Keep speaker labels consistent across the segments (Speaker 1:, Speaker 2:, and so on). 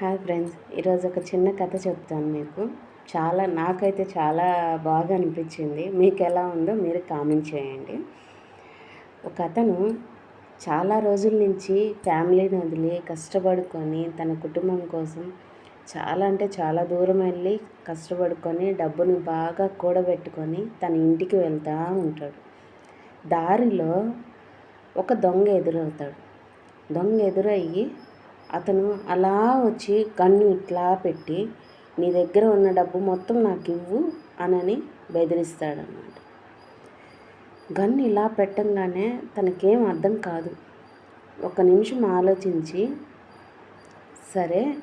Speaker 1: Hi friends ఈరోజు ఒక చిన్న కథ చెప్తాను మీకు. చాలా నాకైతే చాలా బాగా అనిపించింది. మీకు ఎలా ఉందో మీరు కామెంట్ చేయండి. ఒక అతను చాలా రోజుల నుంచి ఫ్యామిలీని వదిలి కష్టపడుకొని తన కుటుంబం కోసం చాలా అంటే చాలా దూరం వెళ్ళి కష్టపడుకొని డబ్బును బాగా కూడబెట్టుకొని తన ఇంటికి వెళ్తూ ఉంటాడు. దారిలో ఒక దొంగ ఎదురవుతాడు. దొంగ ఎదురయ్యి అతను అలా వచ్చి కన్ను ఇట్లా పెట్టి నీ దగ్గర ఉన్న డబ్బు మొత్తం నాకు ఇవ్వు అనని బెదిరిస్తాడనమాట గన్ను ఇలా పెట్టంగానే తనకేం అర్థం కాదు. ఒక నిమిషం ఆలోచించి సరే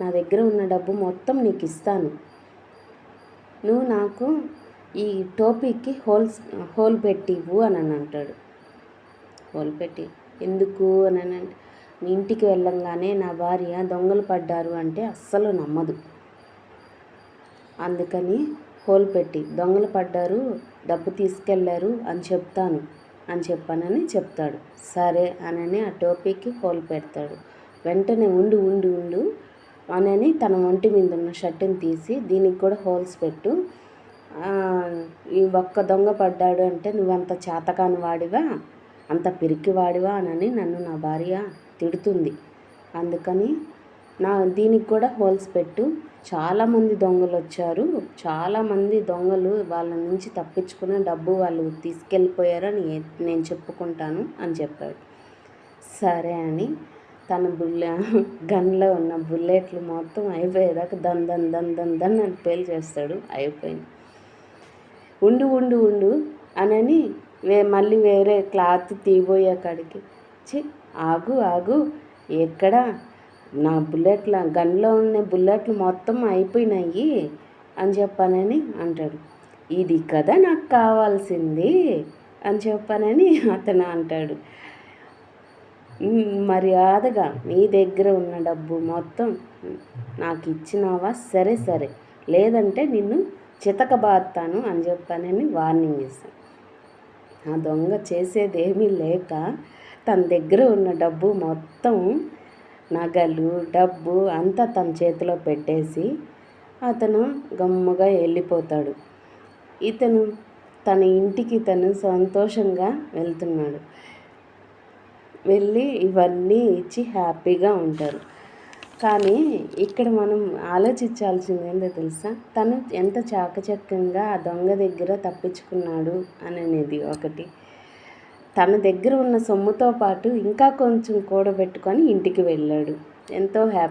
Speaker 1: నా దగ్గర ఉన్న డబ్బు మొత్తం నీకు ఇస్తాను నువ్వు నాకు ఈ టోపీకి హోల్స్ హోల్ పెట్టి ఇవ్వు అని అంటాడు హోల్ పెట్టి? ఎందుకు? అని అంటే ఇంటికి వెళ్ళంగానే నా భార్య దొంగలు పడ్డారు అంటే అస్సలు నమ్మదు. అందుకని హోల్ పెట్టి దొంగలు పడ్డారు డబ్బు తీసుకెళ్ళారు అని చెప్తాను అని చెప్పానని చెప్తాడు. సరే అనని ఆ టోపీకి హోల్ పెడతాడు. వెంటనే ఉండు ఉండు ఉండు అనని తన ఒంటి మీద ఉన్న షర్టుని తీసి దీనికి కూడా హోల్స్ పెట్టు. ఈ ఒక్క దొంగ పడ్డాడు అంటే నువ్వంత చేతకాని వాడివా? అంత పిరికి వాడివా అనని నన్ను నా భార్య తిడుతుంది. అందుకని నా దీనికి కూడా హోల్స్ పెట్టు. చాలామంది దొంగలు వచ్చారు. చాలామంది దొంగలు వాళ్ళ నుంచి తప్పించుకున్న డబ్బు వాళ్ళు తీసుకెళ్ళిపోయారని నేను చెప్పుకుంటాను అని చెప్పాడు. సరే అని తన బుల్లె గన్లో ఉన్న బుల్లెట్లు మొత్తం అయిపోయేదాకా దన్ దన్ దన్ దన్ దన్ అని పేల్ చేస్తాడు అయిపోయింది. ఉండు ఉండు ఉండు అనని వే మళ్ళీ వేరే క్లాత్ తీయబోయే కాడికి చి ఆగు ఆగు. ఎక్కడ? నా బుల్లెట్ల గన్లో ఉన్న బుల్లెట్లు మొత్తం అయిపోయినాయి అని చెప్పానని అంటాడు. ఇది కదా నాకు కావాల్సింది అని చెప్పానని అతను అంటాడు. మర్యాదగా నీ దగ్గర ఉన్న డబ్బు మొత్తం నాకు ఇచ్చినావా? సరే సరే. లేదంటే నిన్ను చితకబాస్తాను అని చెప్పానని వార్నింగ్ ఇస్తాను. ఆ దొంగ చేసేదేమీ లేక తన దగ్గర ఉన్న డబ్బు మొత్తం నగలు డబ్బు అంతా తన చేతిలో పెట్టేసి అతను గమ్ముగా వెళ్ళిపోతాడు. ఇతను తన ఇంటికి తను సంతోషంగా వెళ్తున్నాడు. వెళ్ళి ఇవన్నీ ఇచ్చి హ్యాపీగా ఉంటారు. కానీ ఇక్కడ మనం ఆలోచించాల్సింది ఏందో తెలుసా? తను ఎంత చాకచక్యంగా ఆ దొంగ దగ్గర తప్పించుకున్నాడు అనేది ఒకటి. తన దగ్గర ఉన్న సొమ్ముతో పాటు ఇంకా కొంచెం కూడబెట్టుకొని ఇంటికి వెళ్ళాడు. ఎంతో హ్యాపీ